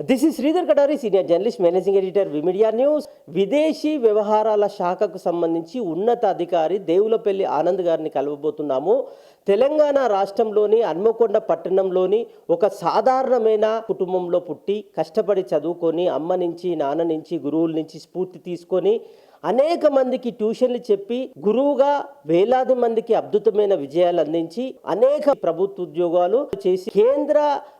This is Sridhar Katari senior journalist managing editor V media news విదేశీ వ్యవహారాల శాఖకు సంబంధించి ఉన్నత అధికారి దేవులపల్లి ఆనంద్ గారిని కలవబోతున్నాము. తెలంగాణ రాష్ట్రంలోని హన్మకొండ పట్టణంలోని ఒక సాధారణమైన కుటుంబంలో పుట్టి కష్టపడి చదువుకొని అమ్మ నుంచి నాన్న నుంచి గురువుల నుంచి స్ఫూర్తి తీసుకొని అనేక మందికి ట్యూషన్లు చెప్పి గురువుగా వేలాది మందికి అద్భుతమైన విజయాలు అందించి అనేక ప్రభుత్వ ఉద్యోగాలు చేసి కేంద్ర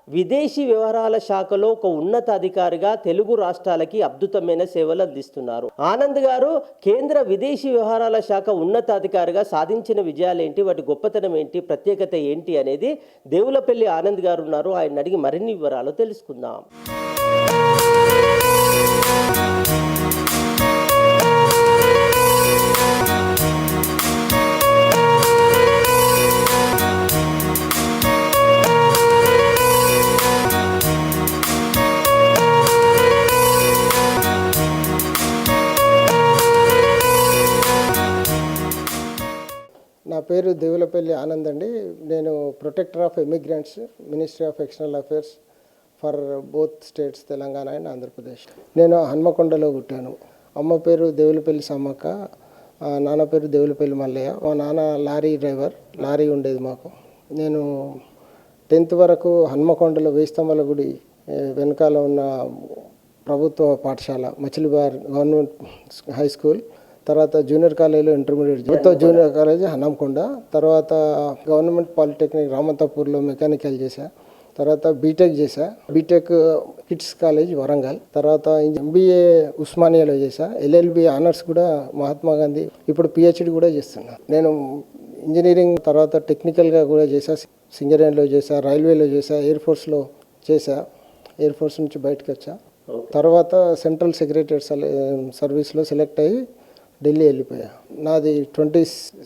విదేశీ వ్యవహారాల శాఖలో ఒక ఉన్నత అధికారిగా తెలుగు రాష్ట్రాలకి అద్భుతమైన సేవలు అందిస్తున్నారు. ఆనంద్ గారు కేంద్ర విదేశీ వ్యవహారాల శాఖ ఉన్నత అధికారిగా సాధించిన విజయాలు ఏంటి? వాటి గొప్పతనం ఏంటి? ప్రత్యేకత ఏంటి? అనేది దేవులపల్లి ఆనంద్ గారు ఉన్నారు. ఆయన అడిగి మరిన్ని వివరాలు తెలుసుకుందాం. నా పేరు దేవులపల్లి ఆనంద్ అండి. నేను protector of emigrants ministry of external affairs for both states Telangana and Andhra Pradesh. నేను హన్మకొండలో పుట్టాను. అమ్మ పేరు దేవులపల్లి సమ్మక్క నాన్న పేరు దేవులపల్లి మల్లయ్య. మా నాన్న లారీ డ్రైవర్ లారీ ఉండేది మాకు. నేను టెన్త్ వరకు హన్మకొండలో వేయిస్తంభల గుడి వెనకాల ఉన్న ప్రభుత్వ పాఠశాల మచిలీబార్ గవర్నమెంట్ హై స్కూల్ తర్వాత జూనియర్ కాలేజీలో ఇంటర్మీడియట్ ప్రభుత్వ జూనియర్ కాలేజ్ హనంకొండ తర్వాత గవర్నమెంట్ పాలిటెక్నిక్ రామంతపూర్లో మెకానికల్ చేశా తర్వాత బీటెక్ చేశా. బీటెక్ కిడ్స్ కాలేజ్ వరంగల్ తర్వాత ఎంబీఏ ఉస్మానియాలో చేశా. ఎల్ఎల్బి ఆనర్స్ కూడా మహాత్మా గాంధీ ఇప్పుడు పిహెచ్డి కూడా చేస్తున్నా. నేను ఇంజనీరింగ్ తర్వాత టెక్నికల్గా కూడా చేశా సింగరేణిలో చేశా రైల్వేలో చేశా ఎయిర్ ఫోర్స్లో చేశా ఎయిర్ ఫోర్స్ నుంచి బయటకు వచ్చా తర్వాత సెంట్రల్ సెక్రటరీ సర్వీస్లో సెలెక్ట్ అయ్యి ఢిల్లీ వెళ్ళిపోయా. నాది ట్వంటీ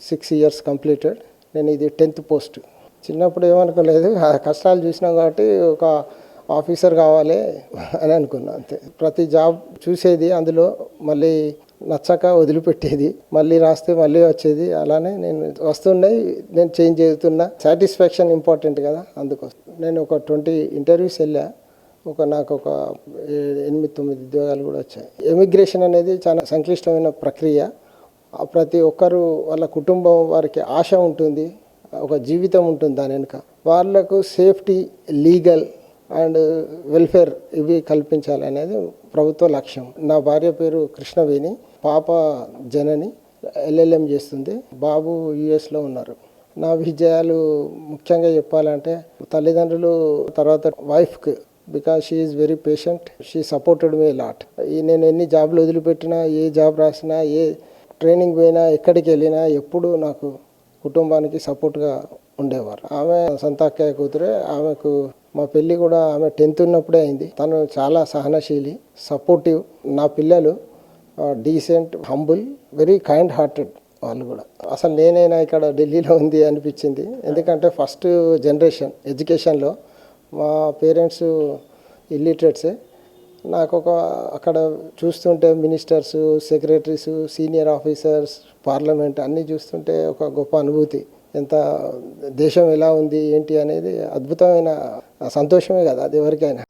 సిక్స్ ఇయర్స్ కంప్లీటెడ్. నేను ఇది టెన్త్ పోస్ట్. చిన్నప్పుడు ఏమనుకోలేదు ఆ కష్టాలు చూసినాం కాబట్టి ఒక ఆఫీసర్ కావాలి అని అనుకున్నా అంతే. ప్రతి జాబ్ చూసేది అందులో మళ్ళీ నచ్చక వదిలిపెట్టేది మళ్ళీ రాస్తే మళ్ళీ వచ్చేది అలానే నేను వస్తున్నాయి నేను చేంజ్ చేస్తున్నా. సాటిస్ఫాక్షన్ ఇంపార్టెంట్ కదా అందుకోసం. నేను ఒక ట్వంటీ ఇంటర్వ్యూస్ వెళ్ళా. ఒక నాకు ఒక ఎనిమిది తొమ్మిది ఉద్యోగాలు కూడా వచ్చాయి. ఎమిగ్రేషన్ అనేది చాలా సంక్లిష్టమైన ప్రక్రియ. ప్రతి ఒక్కరు వాళ్ళ కుటుంబం వారికి ఆశ ఉంటుంది ఒక జీవితం ఉంటుంది దాని వెనుక. వాళ్ళకు సేఫ్టీ లీగల్ అండ్ వెల్ఫేర్ ఇవి కల్పించాలనేది ప్రభుత్వ లక్ష్యం. నా భార్య పేరు కృష్ణవేణి పాప జనని ఎల్ఎల్ఎం చేస్తుంది. బాబు యుఎస్లో ఉన్నారు. నా విజయాలు ముఖ్యంగా చెప్పాలంటే తల్లిదండ్రులు తర్వాత వైఫ్కి because she is very patient she supported me lot నేను ఎన్ని జాబ్లు వదిలిపెట్టినా ఏ జాబ్ రాసినా ఏ ట్రైనింగ్ పోయినా ఎక్కడికి వెళ్ళినా ఎప్పుడు నాకు కుటుంబానికి సపోర్ట్గా ఉండేవారు. ఆమె సంతాక్కయ్య కూతురే. ఆమెకు మా పెళ్ళి కూడా ఆమె టెన్త్ ఉన్నప్పుడే అయింది. తను చాలా సహనశీలి సపోర్టివ్ నా పిల్లలు decent humble very kind hearted వాళ్ళు కూడా. అసలు నేనైనా ఇక్కడ ఢిల్లీలో ఉంది అనిపించింది. ఎందుకంటే ఫస్ట్ జనరేషన్ ఎడ్యుకేషన్లో మా పేరెంట్స్ ఇల్లిటరేట్సే నాకు ఒక అక్కడ చూస్తుంటే ministers secretaries senior officers parliament అన్నీ చూస్తుంటే ఒక గొప్ప అనుభూతి. ఎంత దేశం ఎలా ఉంది ఏంటి అనేది అద్భుతమైన సంతోషమే కదా అది ఎవరికైనా.